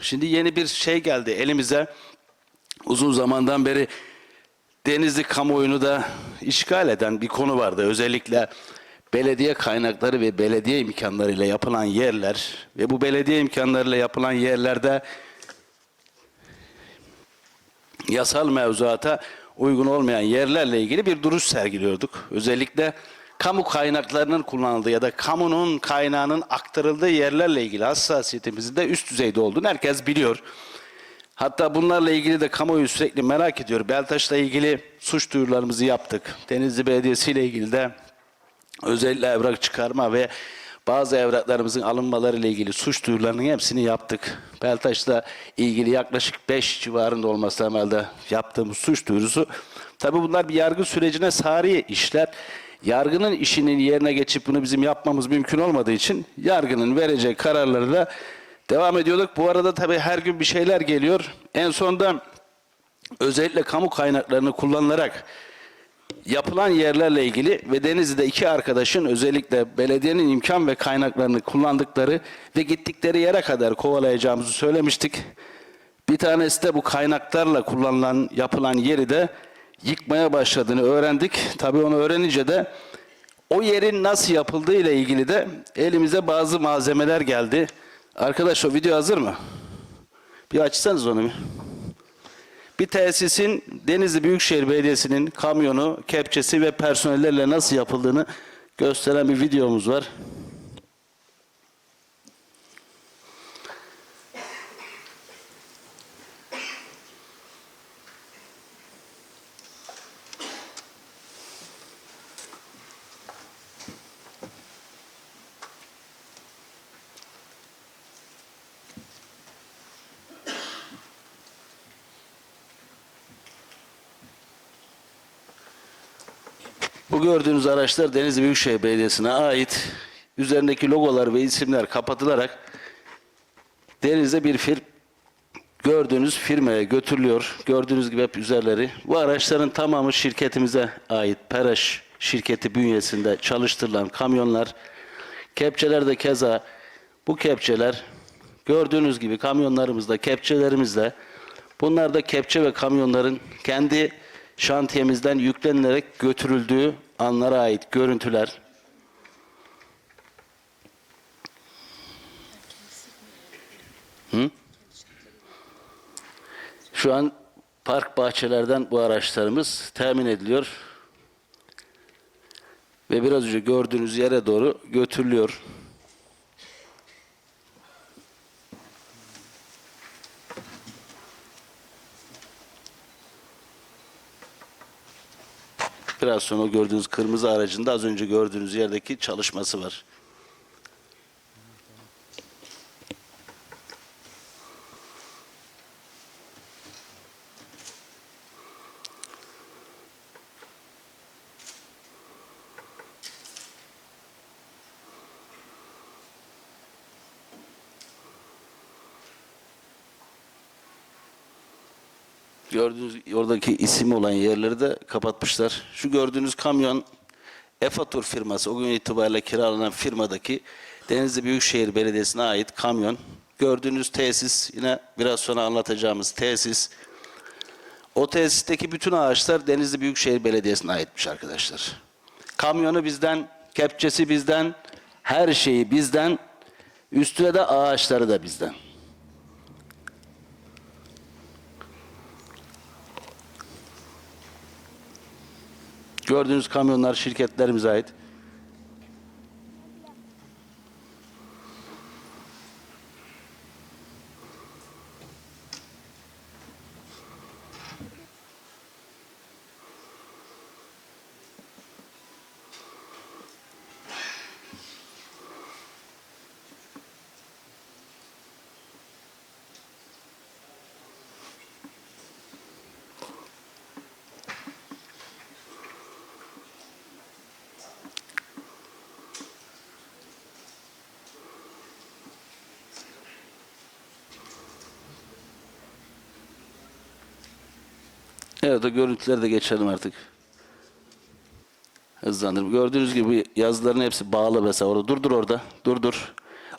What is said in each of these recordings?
Şimdi yeni bir şey geldi elimize. Uzun zamandan beri Denizli kamuoyunu da işgal eden bir konu vardı. Özellikle belediye kaynakları ve belediye imkanlarıyla yapılan yerler ve bu belediye imkanlarıyla yapılan yerlerde yasal mevzuata uygun olmayan yerlerle ilgili bir duruş sergiliyorduk. Özellikle kamu kaynaklarının kullanıldığı ya da kamunun kaynağının aktarıldığı yerlerle ilgili hassasiyetimizin de üst düzeyde olduğunu herkes biliyor. Hatta bunlarla ilgili de kamuoyu sürekli merak ediyor. Beltaş'la ilgili suç duyurularımızı yaptık. Denizli Belediyesi ile ilgili de özellikle evrak çıkarma ve bazı evraklarımızın alınmaları ile ilgili suç duyurularının hepsini yaptık. Beltaş'la ilgili yaklaşık 5 civarında olması temelde yaptığımız suç duyurusu. Tabii bunlar bir yargı sürecine sari işler. Yargının işinin yerine geçip bunu bizim yapmamız mümkün olmadığı için yargının vereceği kararları da devam ediyorduk. Bu arada tabii her gün bir şeyler geliyor. En sonda özellikle kamu kaynaklarını kullanılarak yapılan yerlerle ilgili ve Denizli'de iki arkadaşın özellikle belediyenin imkan ve kaynaklarını kullandıkları ve gittikleri yere kadar kovalayacağımızı söylemiştik. Bir tanesi de bu kaynaklarla kullanılan, yapılan yeri de yıkmaya başladığını öğrendik. Tabii onu öğrenince de o yerin nasıl yapıldığı ile ilgili de elimize bazı malzemeler geldi. Arkadaş o video hazır mı? Bir açsanız onu bir. Bir tesisin Denizli Büyükşehir Belediyesi'nin kamyonu, kepçesi ve personellerle nasıl yapıldığını gösteren bir videomuz var. Bu gördüğünüz araçlar Denizli Büyükşehir Belediyesi'ne ait. Üzerindeki logolar ve isimler kapatılarak Deniz'de bir fir gördüğünüz firmaya götürülüyor. Gördüğünüz gibi hep üzerleri. Bu araçların tamamı şirketimize ait. Peraş şirketi bünyesinde çalıştırılan kamyonlar. Kepçeler de keza bu kepçeler gördüğünüz gibi kamyonlarımızda, kepçelerimizde bunlar da kepçe ve kamyonların kendi şantiyemizden yüklenilerek götürüldüğü anlara ait görüntüler. Hı? Şu an park bahçelerden bu araçlarımız temin ediliyor. Ve biraz önce gördüğünüz yere doğru götürülüyor. Biraz sonra gördüğünüz kırmızı aracında az önce gördüğünüz yerdeki çalışması var. Gördüğünüz oradaki isim olan yerleri de kapatmışlar. Şu gördüğünüz kamyon Efatur firması o gün itibariyle kiralanan firmadaki Denizli Büyükşehir Belediyesi'ne ait kamyon. Gördüğünüz tesis yine biraz sonra anlatacağımız tesis. O tesisteki bütün ağaçlar Denizli Büyükşehir Belediyesi'ne aitmiş arkadaşlar. Kamyonu bizden, kepçesi bizden, her şeyi bizden, üstüne de ağaçları da bizden. Gördüğünüz kamyonlar şirketlerimize ait. Evet o görüntüleri geçelim artık. Hızlandırım. Gördüğünüz gibi yazıların hepsi bağlı mesela orada. Dur dur orada. Dur dur.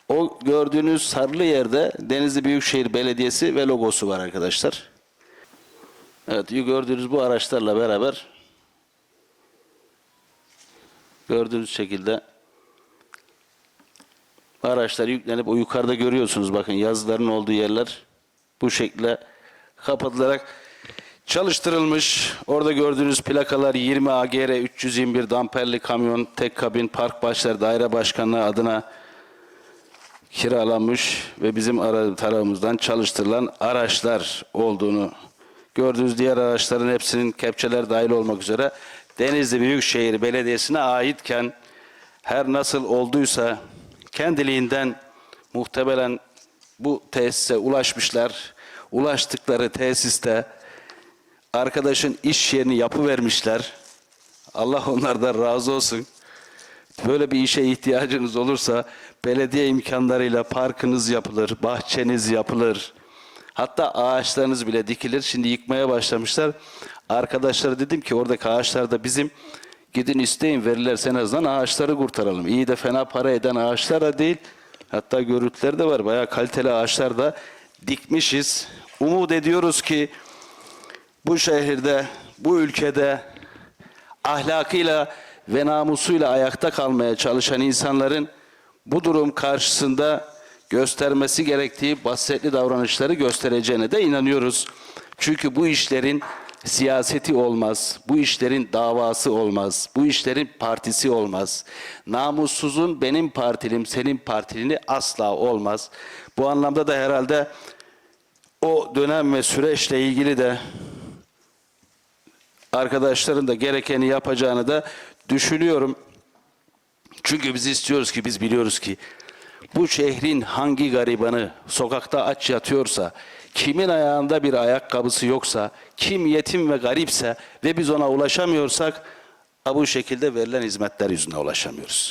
O gördüğünüz sarılı yerde Denizli Büyükşehir Belediyesi ve logosu var arkadaşlar. Evet gördüğünüz bu araçlarla beraber gördüğünüz şekilde araçlar yüklenip o yukarıda görüyorsunuz bakın yazıların olduğu yerler bu şekilde kapatılarak çalıştırılmış. Orada gördüğünüz plakalar 20 AGR 321 damperli kamyon tek kabin park başları daire başkanlığı adına kiralanmış ve bizim ara- tarafımızdan çalıştırılan araçlar olduğunu gördüğünüz diğer araçların hepsinin kepçeler dahil olmak üzere Denizli Büyükşehir Belediyesi'ne aitken her nasıl olduysa kendiliğinden muhtemelen bu tesise ulaşmışlar. Ulaştıkları tesiste arkadaşın iş yerini yapıvermişler. Allah onlardan razı olsun. Böyle bir işe ihtiyacınız olursa belediye imkanlarıyla parkınız yapılır, bahçeniz yapılır. Hatta ağaçlarınız bile dikilir. Şimdi yıkmaya başlamışlar. Arkadaşlara dedim ki oradaki ağaçlar da bizim. Gidin isteyin verirlerse en azından ağaçları kurtaralım. İyi de fena para eden ağaçlar da değil. Hatta görüntüler de var. Bayağı kaliteli ağaçlar da dikmişiz. Umut ediyoruz ki bu şehirde, bu ülkede ahlakıyla ve namusuyla ayakta kalmaya çalışan insanların bu durum karşısında göstermesi gerektiği basiretli davranışları göstereceğine de inanıyoruz. Çünkü bu işlerin siyaseti olmaz, bu işlerin davası olmaz, bu işlerin partisi olmaz. Namussuzun benim partilim, senin partilini asla olmaz. Bu anlamda da herhalde o dönem ve süreçle ilgili de arkadaşların da gerekeni yapacağını da düşünüyorum. Çünkü biz istiyoruz ki biz biliyoruz ki bu şehrin hangi garibanı sokakta aç yatıyorsa, kimin ayağında bir ayakkabısı yoksa, kim yetim ve garipse ve biz ona ulaşamıyorsak bu şekilde verilen hizmetler yüzüne ulaşamıyoruz.